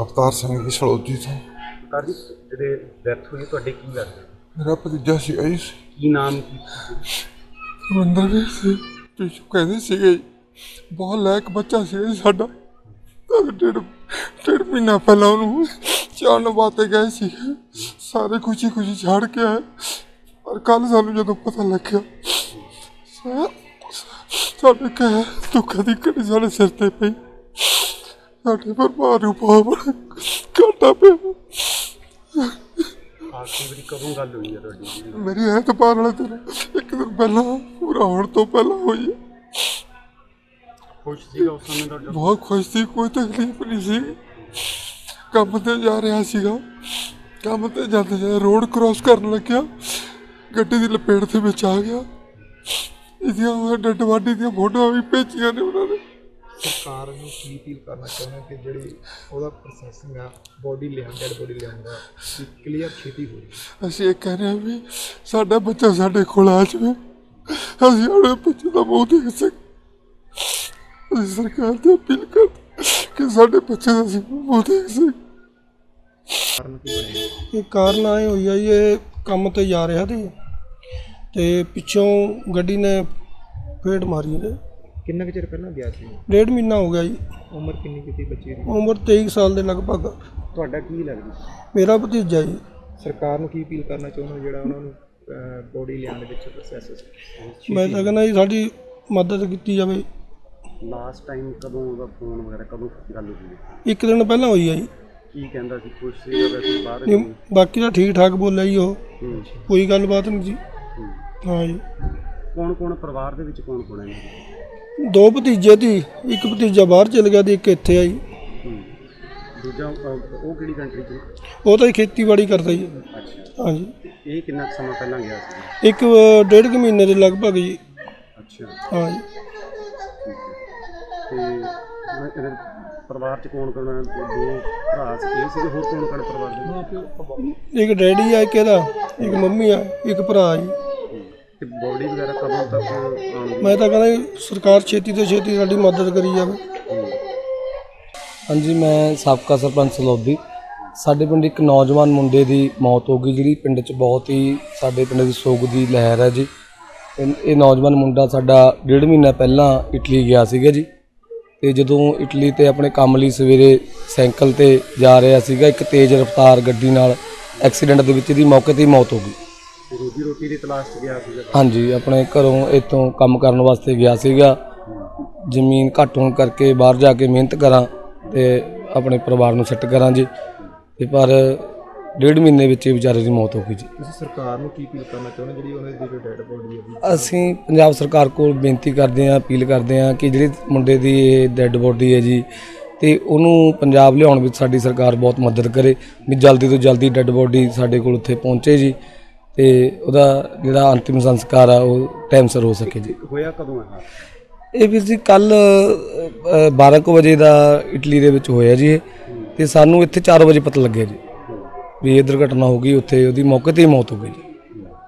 ਅਵਤਾਰ ਸਿੰਘ ਜੀ ਸਲੌਜੀ ਤੋਂ। ਸਰ ਜੀ ਜਿਹੜੇ ਡੈਥ ਹੋਈ ਤੁਹਾਡੇ ਕੀ ਲੱਗਦਾ ਮੇਰਾ ਭਤੀਜਾ ਸੀ ਆਈ ਸੀ। ਕੀ ਨਾਮ ਕੀ ਰਵਿੰਦਰ ਵੀ ਸੀ। ਪਿੱਛੋਂ ਕਹਿੰਦੇ ਸੀਗੇ ਬਹੁਤ ਲਾਇਕ ਬੱਚਾ ਸੀ ਜੀ ਸਾਡਾ। ਡੇਢ ਡੇਢ ਮਹੀਨਾ ਪਹਿਲਾਂ ਉਹਨੂੰ ਚਾਣ ਵਾਸਤੇ ਗਏ ਸੀ। ਸਾਰੇ ਖੁਸ਼ੀ ਖੁਸ਼ੀ ਛੱਡ ਕੇ ਆਏ। ਪਰ ਕੱਲ ਸਾਨੂੰ ਜਦੋਂ ਪਤਾ ਲੱਗਿਆ ਸਾਡੇ ਕਹਿ ਦੁੱਖ ਦੀ ਘੜੀ ਸਾਡੇ ਸਿਰ ਤੇ ਪਈ। ਸਾਡੇ ਪਰਿਵਾਰ ਨੂੰ ਬਹੁਤ ਘਾਟਾ ਪਿਆ ਆਖਰੀ ਵਾਰੀ ਕਦੋਂ ਗੱਲ ਹੋਈ ਹੈ ਤੁਹਾਡੀ? ਜੀ? ਮੇਰੀ ਐਤਵਾਰ ਵਾਲੇ ਦਿਨ ਇੱਕ ਦਿਨ ਪਹਿਲਾਂ ਪੂਰਾ ਹੋਣ ਤੋਂ ਪਹਿਲਾਂ ਹੋਈ ਹੈ ਖੁਸ਼ ਸੀਗਾ ਉਸ ਸਮੇਂ ਤੁਹਾਡਾ? ਬਹੁਤ ਖੁਸ਼ ਸੀ ਕੋਈ ਤਕਲੀਫ ਨਹੀਂ ਸੀ। ਕੰਮ ਤੇ ਜਾ ਰਿਹਾ ਸੀਗਾ। ਕੰਮ ਤੇ ਜਾਂਦੇ ਜਾਂਦੇ ਰੋਡ ਕ੍ਰਾਸ ਕਰਨ ਲੱਗਿਆ। ਗੱਡੀ ਦੀ ਲਪੇਟ ਦੇ ਵਿੱਚ ਆ ਗਿਆ। ਇਹਦੀਆਂ ਡੱਡ ਵਾਡੀ ਦੀਆਂ ਫੋਟੋਆਂ ਵੀ ਭੇਜੀਆਂ ਨੇ ਉਹਨਾਂ ਨੇ। ਸਰਕਾਰ ਨੂੰ ਕੀ ਅਪੀਲ ਕਰਨਾ ਚਾਹੁੰਦੇ ਕਿ ਜਿਹੜੀ ਉਹਦਾ ਪ੍ਰੋਸੈਸਿੰਗ ਆ ਬੋਡੀ ਲਿਆਉਣ ਡੈਡ ਬੋਡੀ ਲਿਆਉਣ ਦਾ ਕਲੀਅਰ ਛੇਤੀ ਹੋ ਜਾਵੇ। ਅਸੀਂ ਇਹ ਕਹਿ ਰਹੇ ਹਾਂ ਵੀ ਸਾਡਾ ਬੱਚਾ ਸਾਡੇ ਕੋਲ ਆ ਜਾਵੇ। ਅਸੀਂ ਆਪਣੇ ਬੱਚੇ ਦਾ ਮੂੰਹ ਦੇਖ ਸਕ ਅਸੀਂ ਸਰਕਾਰ ਤੇ ਅਪੀਲ ਕਰਦੇ ਕਿ ਸਾਡੇ ਬੱਚੇ ਦਾ ਅਸੀਂ ਮੂੰਹ ਦੇਖ ਸਕ ਕਾਰਨ ਕੀ ਬਣਿਆ ਇਹ ਕਾਰਨ ਆਏ ਹੋਈ ਆ ਜੀ, ਇਹ ਕੰਮ ਤੇ ਜਾ ਰਿਹਾ ਸੀ ਤੇ ਪਿੱਛੋਂ ਗੱਡੀ ਨੇ ਫੇਟ ਮਾਰੀ ਇਹਦੇ। ਕਿੰਨਾ ਕੁ ਚਿਰ ਪਹਿਲਾਂ ਗਿਆ ਸੀ? ਡੇਢ ਮਹੀਨਾ ਹੋ ਗਿਆ ਜੀ। ਉਮਰ ਕਿੰਨੀ ਕੀਤੀ ਬੱਚੇ ਦੀ? ਉਮਰ 23 ਸਾਲ ਦੇ ਲਗਭਗ। ਤੁਹਾਡਾ ਕੀ ਲੱਗਦਾ? ਮੇਰਾ ਭਤੀਜਾ ਜੀ। ਸਰਕਾਰ ਨੂੰ ਕੀ ਅਪੀਲ ਕਰਨਾ ਚਾਹੁੰਦੇ ਜਿਹੜਾ ਉਹਨਾਂ ਨੂੰ ਬੋਡੀ ਲਿਆਉਣ ਦੇ ਵਿੱਚ ਪ੍ਰੋਸੈਸ ਮੈਂ ਤਾਂ ਕਹਿੰਦਾ ਜੀ ਸਾਡੀ ਮਦਦ ਕੀਤੀ ਜਾਵੇ। ਲਾਸਟ ਟਾਈਮ ਕਦੋਂ ਉਹਦਾ ਫੋਨ ਵਗੈਰਾ ਕਦੋਂ ਗੱਲ ਹੋਈ? ਹੈ? ਇੱਕ ਦਿਨ ਪਹਿਲਾਂ ਹੋਈ ਆ ਜੀ। ਕੀ ਕਹਿੰਦਾ ਸੀ? ਖੁਸ਼ ਸੀਗਾ ਵੈਸੇ ਬਾਹਰ ਨਹੀਂ, ਬਾਕੀ ਤਾਂ ਠੀਕ ਠਾਕ ਬੋਲਿਆ ਜੀ ਉਹ। ਕੋਈ ਗੱਲਬਾਤ ਨਹੀਂ ਜੀ। ਹੂੰ। ਜੀ। ਕੌਣ ਕੌਣ ਪਰਿਵਾਰ ਦੇ ਵਿੱਚ ਕੌਣ ਕੌਣ ਹੈ? ਦੇ? ਦੋ ਭਤੀਜੇ ਸੀ ਇੱਕ ਭਤੀਜਾ ਬਾਹਰ ਚਲ ਗਿਆ ਤੇ ਇੱਕ ਇੱਥੇ ਆ ਜੀ ਹੂੰ। ਦੂਜਾ ਅਹ, ਉਹ ਕਿਹੜੀ ਕੰਟਰੀ ਚ? ਉਹ ਤਾਂ ਜੀ ਖੇਤੀਬਾੜੀ ਕਰਦਾ ਜੀ। ਅੱਛਾ। ਹਾਂ ਜੀ ਇਹ ਕਿੰਨਾ ਕੁ ਸਮਾਂ ਪਹਿਲਾਂ ਗਿਆ ਸੀ? ਇੱਕ ਅ, ਡੇਢ ਕੁ ਮਹੀਨੇ ਦੇ ਲਗਭਗ ਜੀ। ਅੱਛਾ। ਹਾਂ ਜੀ ਤੇ ਮੈਂ ਇਹਦੇ ਪਰਿਵਾਰ ਚ ਕੌਣ ਕੌਣ ਹੈ? ਦੋ ਭਰਾ ਸੀ ਇਹ ਸੀਗੇ ਹੋਰ ਕੌਣ ਕੌਣ ਪਰਿਵਾਰ ਦੇ ਇੱਕ ਡੈਡੀ ਆ ਇੱਕ ਇਹਦਾ ਇੱਕ ਮੰਮੀ ਆ ਇੱਕ ਭਰਾ ਜੀ। ਤੇ ਬੋਡੀ ਵਗੈਰਾ ਕਦੋਂ ਤੱਕ ਆਉਣ ਦੀ ਮੈਂ ਤਾਂ ਕਹਿੰਦਾ ਜੀ, ਸਰਕਾਰ ਛੇਤੀ ਤੋਂ ਛੇਤੀ ਸਾਡੀ ਮਦਦ ਕਰੀ ਜਾਵੇ। ਹਾਂਜੀ ਮੈਂ ਸਾਬਕਾ ਸਰਪੰਚ ਸਲੋਬੀ ਸਾਡੇ ਪਿੰਡ ਇੱਕ ਨੌਜਵਾਨ ਮੁੰਡੇ ਦੀ ਮੌਤ ਹੋ ਗਈ ਜਿਹੜੀ ਪਿੰਡ 'ਚ ਬਹੁਤ ਹੀ ਸਾਡੇ ਪਿੰਡ ਦੀ ਸੋਗ ਦੀ ਲਹਿਰ ਹੈ ਜੀ। ਇਹ ਇਹ ਨੌਜਵਾਨ ਮੁੰਡਾ ਸਾਡਾ ਡੇਢ ਮਹੀਨਾ ਪਹਿਲਾਂ ਇਟਲੀ ਗਿਆ ਸੀਗਾ ਜੀ। ਤੇ ਜਦੋਂ ਇਟਲੀ ਤੇ ਆਪਣੇ ਕੰਮ ਲਈ ਸਵੇਰੇ ਸਾਈਕਲ ਤੇ ਜਾ ਰਿਹਾ ਸੀਗਾ ਇੱਕ ਤੇਜ਼ ਰਫ਼ਤਾਰ ਗੱਡੀ ਨਾਲ ਐਕਸੀਡੈਂਟ ਦੇ ਵਿੱਚ ਇਹਦੀ ਮੌਕੇ ਤੇ ਹੀ ਮੌਤ ਹੋ ਗਈ। ਰੋਜੀ ਰੋਟੀ ਦੀ ਤਲਾਸ਼ 'ਚ ਗਿਆ ਸੀਗਾ। ਹਾਂਜੀ ਆਪਣੇ ਘਰੋਂ ਇੱਥੋਂ ਕੰਮ ਕਰਨ ਵਾਸਤੇ ਗਿਆ ਸੀਗਾ। ਜ਼ਮੀਨ ਘੱਟ ਹੋਣ ਕਰਕੇ ਬਾਹਰ ਜਾ ਕੇ ਮਿਹਨਤ ਕਰਾਂ ਤੇ ਆਪਣੇ ਪਰਿਵਾਰ ਨੂੰ ਸੈੱਟ ਕਰਾਂ ਜੀ। ਤੇ ਪਰ ਡੇਢ ਮਹੀਨੇ ਵਿੱਚ ਹੀ ਵਿਚਾਰੇ ਦੀ ਮੌਤ ਹੋ ਗਈ ਜੀ। ਤੁਸੀਂ ਸਰਕਾਰ ਨੂੰ ਕੀ ਅਪੀਲ ਕਰਨਾ ਚਾਹੁੰਦੇ ਜਿਹੜੀ ਉਹਨਾਂ ਦੀ ਡੈਡ ਬੋਡੀ ਹੈ ਅਸੀਂ ਪੰਜਾਬ ਸਰਕਾਰ ਕੋਲ ਬੇਨਤੀ ਕਰਦੇ ਹਾਂ ਅਪੀਲ ਕਰਦੇ ਹਾਂ ਕਿ ਜਿਹੜੀ ਮੁੰਡੇ ਦੀ ਇਹ ਡੈੱਡ ਬੋਡੀ ਹੈ ਜੀ ਤੇ ਉਹਨੂੰ ਪੰਜਾਬ ਲਿਆਉਣ ਵਿੱਚ ਸਾਡੀ ਸਰਕਾਰ ਬਹੁਤ ਮਦਦ ਕਰੇ। ਵੀ ਜਲਦੀ ਤੋਂ ਜਲਦੀ ਡੈੱਡ ਬੋਡੀ ਸਾਡੇ ਕੋਲ ਉੱਥੇ ਪਹੁੰਚੇ ਜੀ। ਤੇ ਉਹਦਾ ਜਿਹੜਾ ਅੰਤਿਮ ਸੰਸਕਾਰ ਆ ਉਹ ਟਾਈਮ ਸਿਰ ਹੋ ਸਕੇ ਜੀ। ਹੋਇਆ ਕਦੋਂ ਹੈ? ਇਹ ਵੀਰ ਜੀ ਕੱਲ 12 ਕੁ ਵਜੇ ਦਾ ਇਟਲੀ ਦੇ ਵਿੱਚ ਹੋਇਆ ਜੀ ਇਹ। ਤੇ ਸਾਨੂੰ ਇੱਥੇ 4 ਵਜੇ ਪਤਾ ਲੱਗਿਆ ਜੀ। ਵੀ ਇਹ ਦੁਰਘਟਨਾ ਹੋ ਗਈ ਉੱਥੇ ਉਹਦੀ ਮੌਕੇ ਤੇ ਹੀ ਮੌਤ ਹੋ ਗਈ ਜੀ।